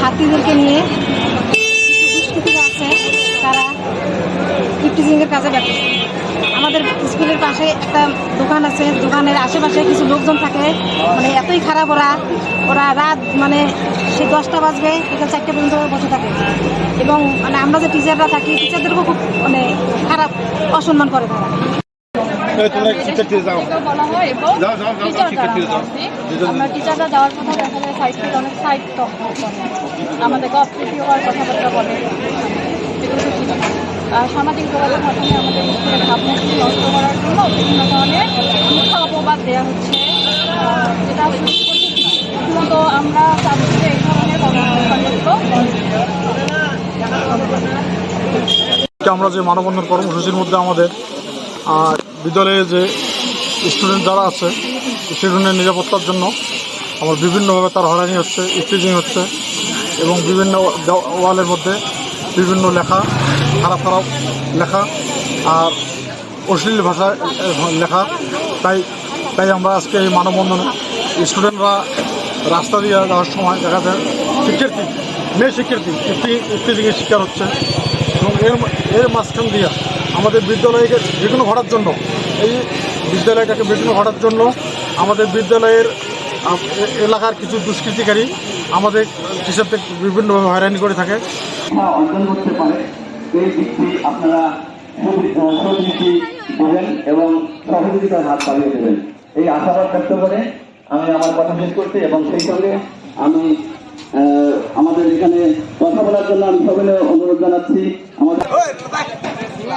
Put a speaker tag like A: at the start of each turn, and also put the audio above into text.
A: ছাত্রীদেরকে নিয়ে আছে, তারা ইফটিজিংয়ের কাজে ব্যস্ত আমাদের স্কুলের পাশে একটা দোকান আছে, দোকানের আশেপাশে কিছু লোকজন থাকে। মানে এতই খারাপ ওরা ওরা রাত মানে সে দশটা বাজবে, বিকাল চারটে পর্যন্ত বসে থাকে। এবং মানে আমরা যে টিচাররা থাকি টিচারদেরকেও খুব মানে খারাপ অসম্মান করে তারা।
B: তোমরা শিক্ষার্থী যাও।
C: বলা
B: যাও, যাও, যাও,
C: টিচার
B: যাও।
C: আমরা টিচাররা যাওয়ার কথা দেখা যায় সাইড থেকে অনেক সাইড টক করে আমাদেরকে অপ্রীতি হওয়ার কথাবার্তা বলে। আর সামাজিক যোগাযোগ মাধ্যমে আমাদের স্কুলের ভাবমূর্তি নষ্ট করার জন্য বিভিন্ন ধরনের মিথ্যা অপবাদ দেওয়া হচ্ছে। যেটা আমরা চাচ্ছি যে এই ধরনের কর্মসূচিগুলো
D: আমরা যে মানববন্ধন কর্মসূচির মধ্যে আমাদের আহ, বিদ্যালয়ে যে স্টুডেন্ট যারা আছে স্টুডেন্টের নিরাপত্তার জন্য আমার বিভিন্নভাবে তার হয়রানি হচ্ছে স্টিচিং হচ্ছে এবং বিভিন্ন ওয়ালের মধ্যে বিভিন্ন লেখা, খারাপ খারাপ লেখা আর অশ্লীল ভাষায় লেখা। তাই তাই আমরা আজকে এই মানববন্ধনে স্টুডেন্টরা রাস্তা দিয়ে যাওয়ার সময় দেখা যায় শিক্ষার্থী, মেয়ে শিক্ষার্থী স্টিচিংয়ের শিকার হচ্ছে এবং এর এর মাঝখান দিয়ে আমাদের বিদ্যালয়কে বিঘ্ন ঘটার জন্য, এই বিদ্যালয়টাকে বিঘ্ন ঘটার জন্য আমাদের বিদ্যালয়ের এলাকার কিছু দুষ্কৃতিকারী আমাদের টিচারদের বিভিন্নভাবে হয়রানি করে থাকে।
E: অর্জন করতে পারে, এই আপনারা সহযোগি- এবং সহযোগিতার হাত বাড়িয়ে দেবেন। এই আশাবাদ ব্যক্ত করে আমি আমার কথা শেষ করছি এবং সেই সঙ্গে আমি আমাদের এখানে কথা বলার জন্য আমি সকলে অনুরোধ জানাচ্ছি। আমাদের